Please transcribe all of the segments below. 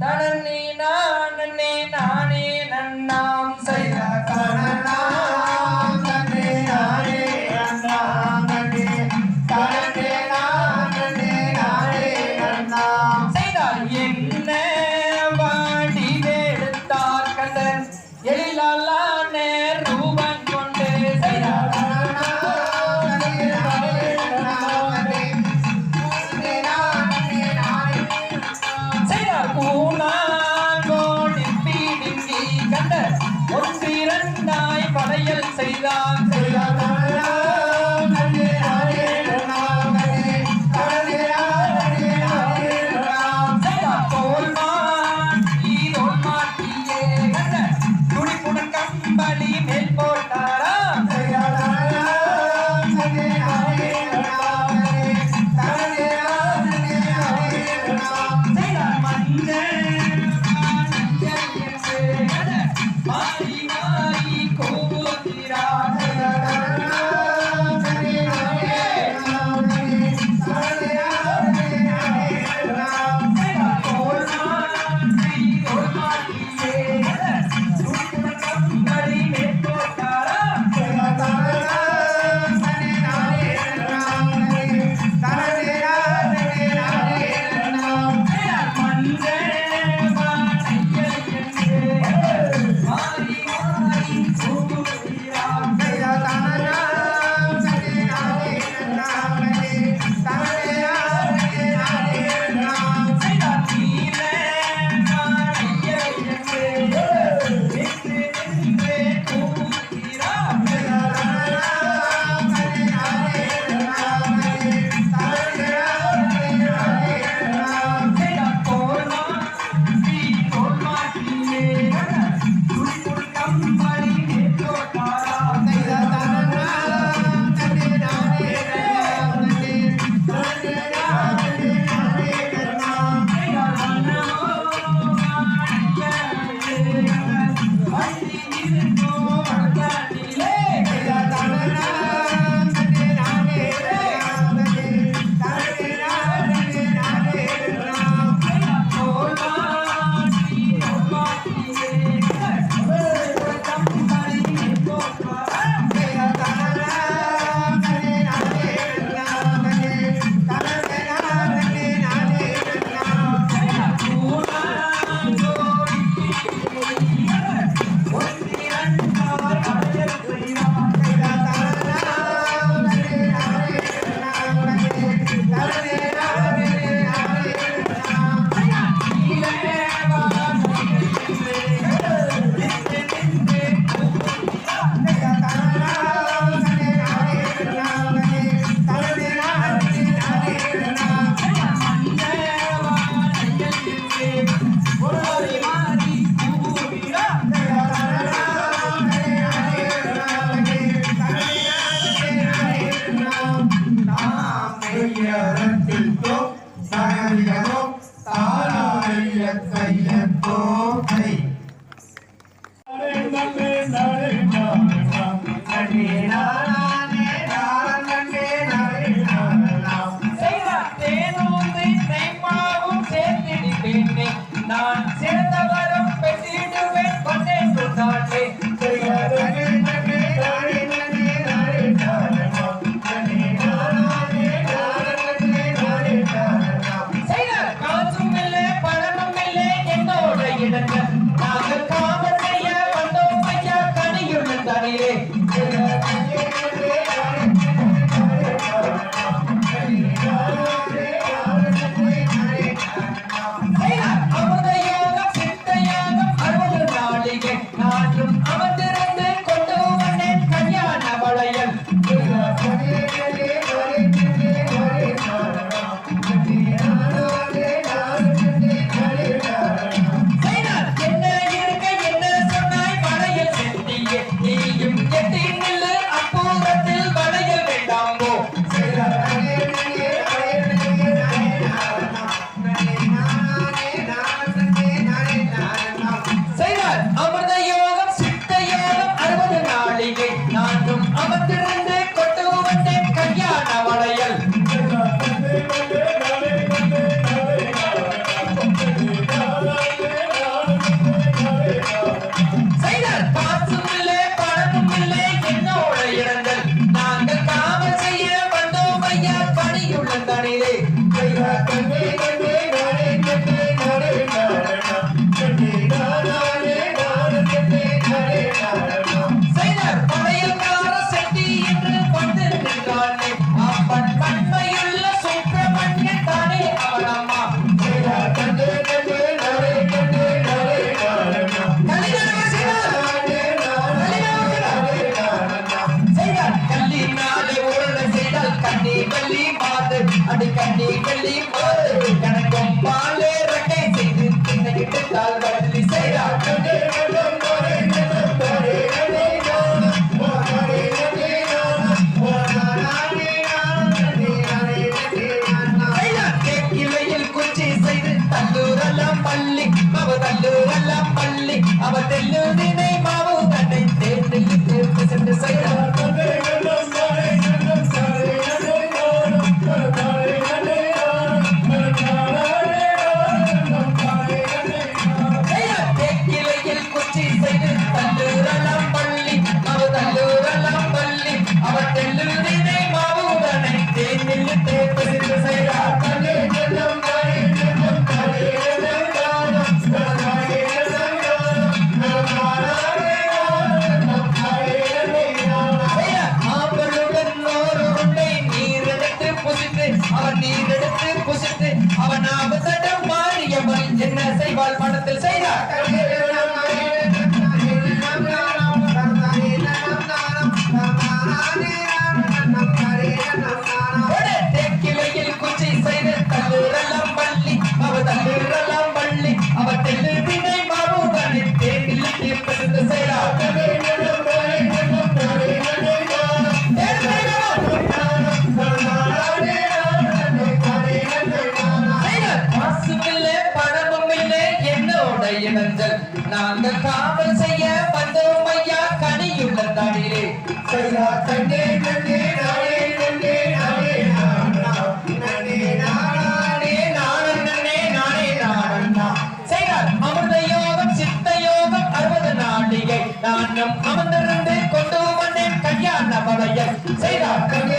தனனே நானே நானே நன்னாம் செய்த தனனாம் Thank you. They have to அவர் நீர் எடுத்து புசித்து செய்தார்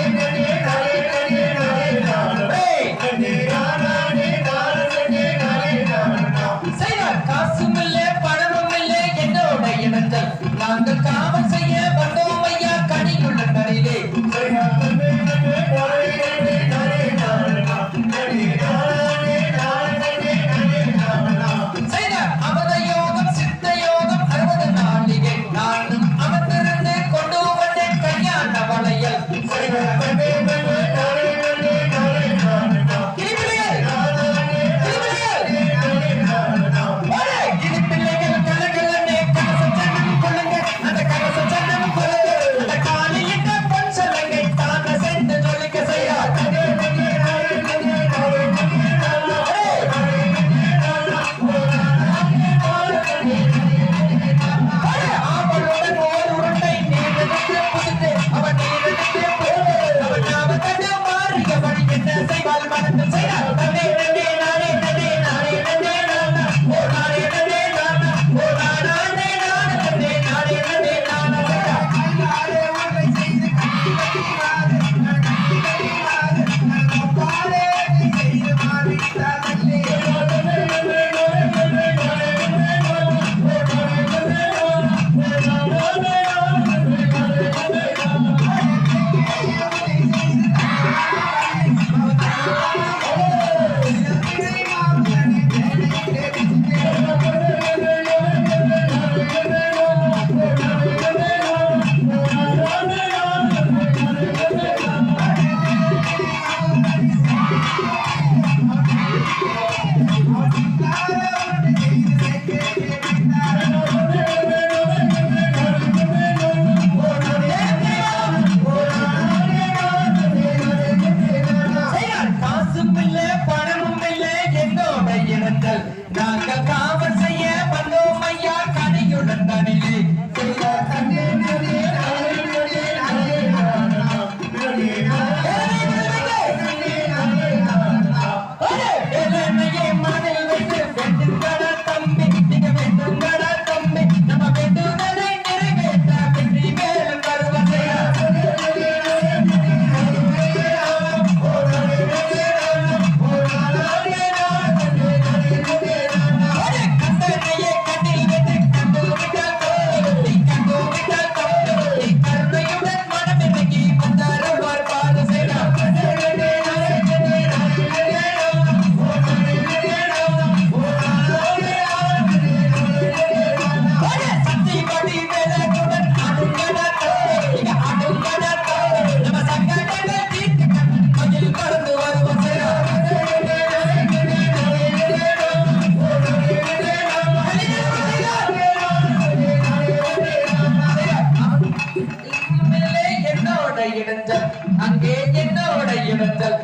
அங்கே என்னோட இடைஞ்சல்